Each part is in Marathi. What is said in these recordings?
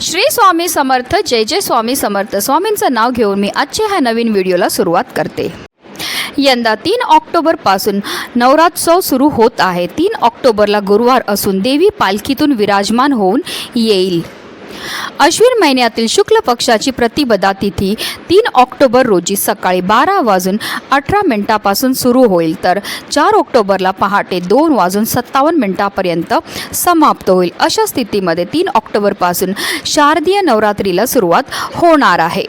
श्री स्वामी समर्थ जय जय स्वामी समर्थ. स्वामींचं नाव घेऊन मी आजच्या ह्या नवीन व्हिडिओला सुरुवात करते. यंदा तीन ऑक्टोबरपासून नवरात्रोत्सव सुरू होत आहे. तीन ऑक्टोबरला गुरुवार असून देवी पालखीतून विराजमान होऊन येईल. अश्विन महिन्यातील शुक्ल पक्षाची प्रतिपदा तिथी तीन ऑक्टोबर रोजी सकाळी बारा वाजून अठरा मिनिटापासून सुरू होईल. तर चार ऑक्टोबरला पहाटे दोन वाजून सत्तावन्न मिनिटापर्यंत समाप्त होईल. अशा स्थितीमध्ये तीन ऑक्टोबरपासून शारदीय नवरात्रीला सुरुवात होणार आहे.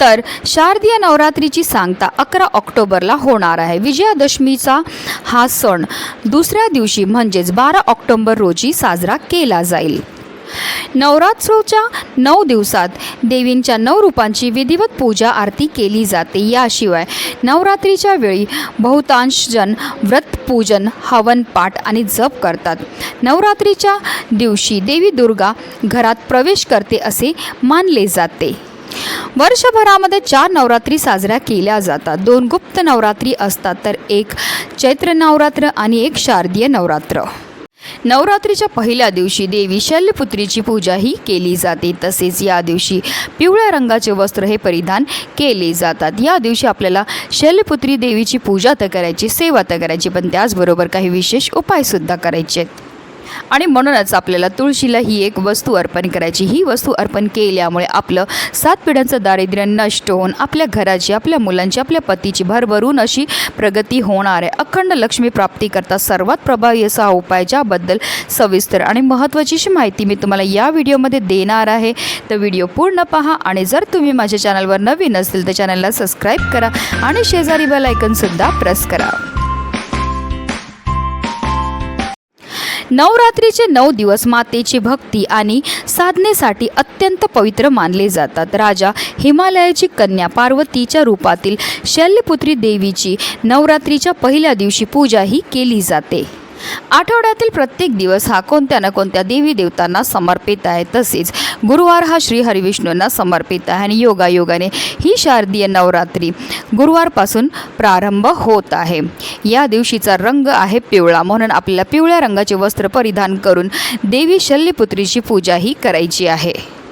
तर शारदीय नवरात्रीची सांगता अकरा ऑक्टोबरला होणार आहे. विजयादशमीचा हा सण दुसऱ्या दिवशी म्हणजेच बारा ऑक्टोबर रोजी साजरा केला जाईल. नवरात्रोच्या नऊ दिवसात देवींच्या नऊ रूपांची विधिवत पूजा आरती केली जाते. याशिवाय नवरात्रीच्या वेळी बहुतांश जण व्रतपूजन हवन पाठ आणि जप करतात. नवरात्रीच्या दिवशी देवी दुर्गा घरात प्रवेश करते असे मानले जाते. वर्षभरामध्ये चार नवरात्री साजऱ्या केल्या जातात. दोन गुप्त नवरात्री असतात तर एक चैत्र नवरात्र आणि एक शारदीय नवरात्र. नवरात्रीच्या पहिल्या दिवशी देवी शल्यपुत्रीची पूजाही केली जाते. तसेच या दिवशी पिवळ्या रंगाचे वस्त्र हे परिधान केले जातात. या दिवशी आपल्याला शल्यपुत्री देवीची पूजा तर करायची सेवा तर करायची पण त्याचबरोबर काही विशेष उपायसुद्धा करायचे आहेत. आणि म्हणूनच आपल्याला तुळशीला ही एक वस्तू अर्पण करायची ही वस्तू अर्पण केल्यामुळे आपलं सात पिढ्यांचं दारिद्र्य नष्ट होऊन आपल्या घराची आपल्या मुलांची आपल्या पतीची भरभरून अशी प्रगती होणार आहे. अखंड लक्ष्मी प्राप्तीकरता सर्वात प्रभावी असा हा उपाय ज्याबद्दल सविस्तर आणि महत्त्वाची अशी माहिती मी तुम्हाला या व्हिडिओमध्ये देणार आहे. तर व्हिडिओ पूर्ण पहा आणि जर तुम्ही माझ्या चॅनलवर नवीन असतील तर चॅनलला सबस्क्राईब करा आणि शेजारी बेल आयकनसुद्धा प्रेस करा. नवरात्रीचे नऊ दिवस मातेची भक्ती आणि साधनेसाठी अत्यंत पवित्र मानले जातात. राजा हिमालयाची कन्या पार्वतीच्या रूपातील शल्यपुत्री देवीची नवरात्रीच्या पहिल्या दिवशी पूजाही केली जाते. आठवड्यातील प्रत्येक दिवस हा कोणत्या ना कोणत्या देवी देवतांना समर्पित आहे तसेच गुरुवार हा श्री हरिविष्णूंना समर्पित आहे आणि योगायोगाने ही शारदीय नवरात्री गुरुवारपासून प्रारंभ होत आहे. या दिवशीचा रंग आहे पिवळा. म्हणून आपल्याला पिवळ्या रंगाचे वस्त्र परिधान करून देवी शल्यपुत्रीची पूजाही करायची आहे.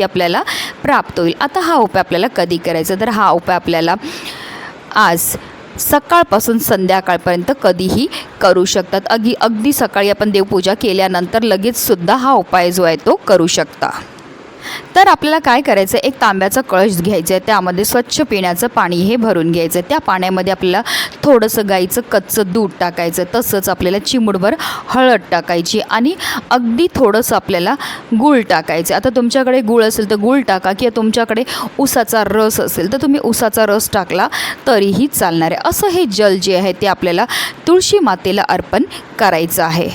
माहिती आपल्याला प्राप्त होईल. आता हा उपाय आपल्याला कधी करायचा? तर हा उपाय आपल्याला आज सकाळपासून संध्याकाळपर्यंत कधीही करू शकतात. अगदी अगदी सकाळी आपण देवपूजा केल्यानंतर लगेचसुद्धा हा उपाय जो आहे तो करू शकता. तर आपल्याला काय करायचं? आहे एक तांब्याचा कळश घ्यायचा आहे त्यामध्ये स्वच्छ पिण्याचं पाणी हे भरून घ्यायचं आहे त्या पाण्यामध्ये आपल्याला थोडंसं गाईचं कच्चं दूध टाकायचं तसंच आपल्याला चिमुडभर हळद टाकायची आणि अगदी थोडंसं आपल्याला गूळ टाकायचं. आता तुमच्याकडे गूळ असेल तर गूळ टाका किंवा तुमच्याकडे उसाचा रस असेल तर तुम्ही उसाचा रस टाकला तरीही चालणार आहे. असं हे जल जे आहे ते आपल्याला तुळशी मातेला अर्पण करायचं आहे.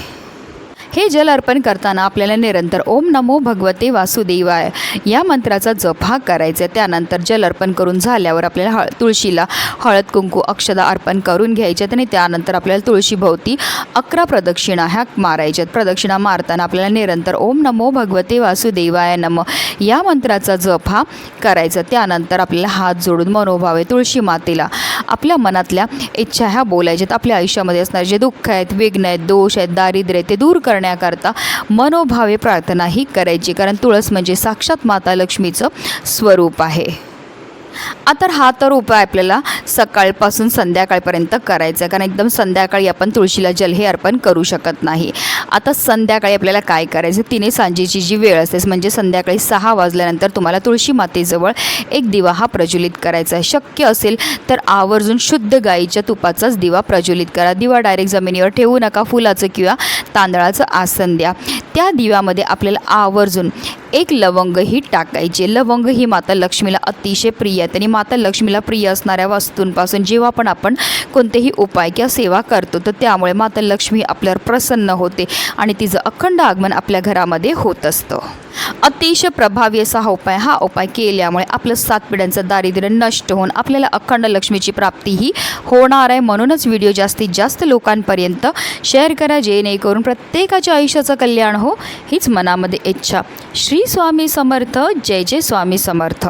हे जल अर्पण करताना आपल्याला निरंतर ओम नमो भगवते वासुदेवाय. या मंत्राचा जप हा करायचा. आहे त्यानंतर जल अर्पण करून झाल्यावर आपल्याला हळ तुळशीला हळद कुंकू अक्षदा अर्पण करून घ्यायच्यात आणि त्यानंतर आपल्याला तुळशीभोवती अकरा प्रदक्षिणा ह्या मारायच्यात. प्रदक्षिणा मारताना आपल्याला निरंतर ओम नमो भगवते वासुदेवाय नम. या मंत्राचा जप हा करायचा. त्यानंतर आपल्याला हात जोडून मनोभावे तुळशी मातेला आपल्या मनातल्या इच्छा ह्या बोलायच्यात. आपल्या आयुष्यामध्ये असणारे जे दुःख आहेत विघ्न आहेत दोष आहेत दारिद्र्य ते दूर करण्याकरता मनोभावे प्रार्थना ही करायची. कारण तुळस म्हणजे साक्षात माता लक्ष्मीचं स्वरूप आहे. आता हा तर उपाय आपल्याला सकाळपासून संध्याकाळपर्यंत करायचा आहे. कारण एकदम संध्याकाळी आपण तुळशीला जल हे अर्पण करू शकत नाही. आता संध्याकाळी आपल्याला काय करायचं? तिने सांजेची जी वेळ असते म्हणजे संध्याकाळी सहा वाजल्यानंतर तुम्हाला तुळशी मातेजवळ एक दिवा हा प्रज्वलित करायचा आहे. शक्य असेल तर आवर्जून शुद्ध गाईच्या तुपाचाच दिवा प्रज्वलित करा. दिवा डायरेक्ट जमिनीवर ठेवू नका फुलाचं किंवा तांदळाचं आसन द्या. त्या दिव्यामध्ये आपल्याला आवर्जून एक लवंग ही टाकायची. लवंग ही माता लक्ष्मीला अतिशय प्रिय आहे. आणि माता लक्ष्मीला प्रिय असणाऱ्या वस्तूंपासून जेव्हा पण आपण कोणतेही उपाय किंवा सेवा करतो तर त्यामुळे माता लक्ष्मी आपल्यावर प्रसन्न होते आणि तिचं अखंड आगमन आपल्या घरामध्ये होत असतं. अतिशय प्रभावी असा हा उपाय हा उपाय केल्यामुळे आपलं सात पिढ्यांचं दारिद्र्य नष्ट होऊन आपल्याला अखंड लक्ष्मीची प्राप्तीही होणार आहे. म्हणूनच व्हिडिओ जास्तीत जास्त लोकांपर्यंत शेअर करा जेणेकरून प्रत्येकाच्या आयुष्याचं कल्याण हो हीच मनामध्ये इच्छा. श्री स्वामी समर्थ जय जय स्वामी समर्थ.